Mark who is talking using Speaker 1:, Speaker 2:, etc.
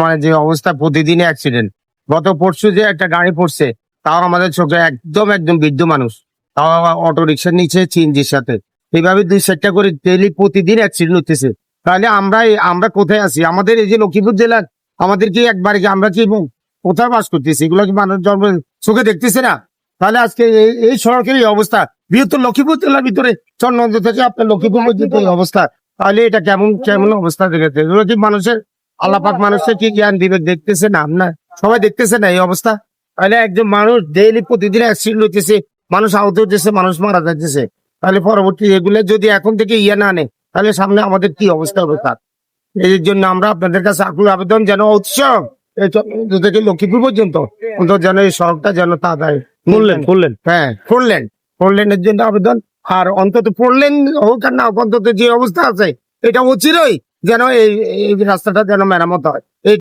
Speaker 1: মানে যে অবস্থা প্রতিদিনই অ্যাক্সিডেন্ট গত পরশু যে একটা গাড়ি পড়ছে, তাও আমাদের চোখে একদম একদম বৃদ্ধ মানুষ। তাও অটো রিক্সার নিচে চিনজির সাথে। এইভাবে দুই চারটা করে ডেলি প্রতিদিন অ্যাক্সিডেন্ট হতেছে তাহলে আমরা আমরা কোথায় আছি? আমাদের এই যে লক্ষ্মীপুর জেলার, আমাদের কি একবারে কি আমরা কি কোথায় বাস করতেছি? এগুলো কি মানুষ জন্ম চোখে দেখতেছে না? তাহলে আজকে এই এই সড়কের এই অবস্থা বৃহত্তর লক্ষ্মীপুর জেলার ভিতরে চন্দ্র থেকে আপনার লক্ষ্মীপুর পর্যন্ত এই অবস্থা, তাহলে এটা কেমন কেমন অবস্থা দেখেছে? এগুলো কি মানুষের আল্লাপাক মানুষের কি জ্ঞান দিবে দেখতেছে না? না সবাই দেখতেছে না এই অবস্থা? তাহলে একজন মানুষ ডেইলি প্রতিদিন অ্যাক্সিডেন্ট হইতেছে মানুষ আহত হইতেছে মানুষ মারা যাচ্ছে তাহলে পরবর্তী এগুলো যদি এখন থেকে ইয়ে না আনে তাহলে সামনে আমাদের কি অবস্থা হবে তার? এই জন্য আমরা আপনাদের কাছে আকুল আবেদন যেন উৎসব থেকে লক্ষ্মীপুর পর্যন্ত অন্তত যেন এই সড়কটা যেন তাড়াতাড়ি
Speaker 2: শুনলেন শুনলেন
Speaker 1: হ্যাঁ ফোর লেন ফোর লেনের জন্য আবেদন আর অন্তত ফোর লেন হোক আর না অন্তত যে অবস্থা আছে এটা অচিরই যেন এই রাস্তাটা যেন মেরামত হয়। এই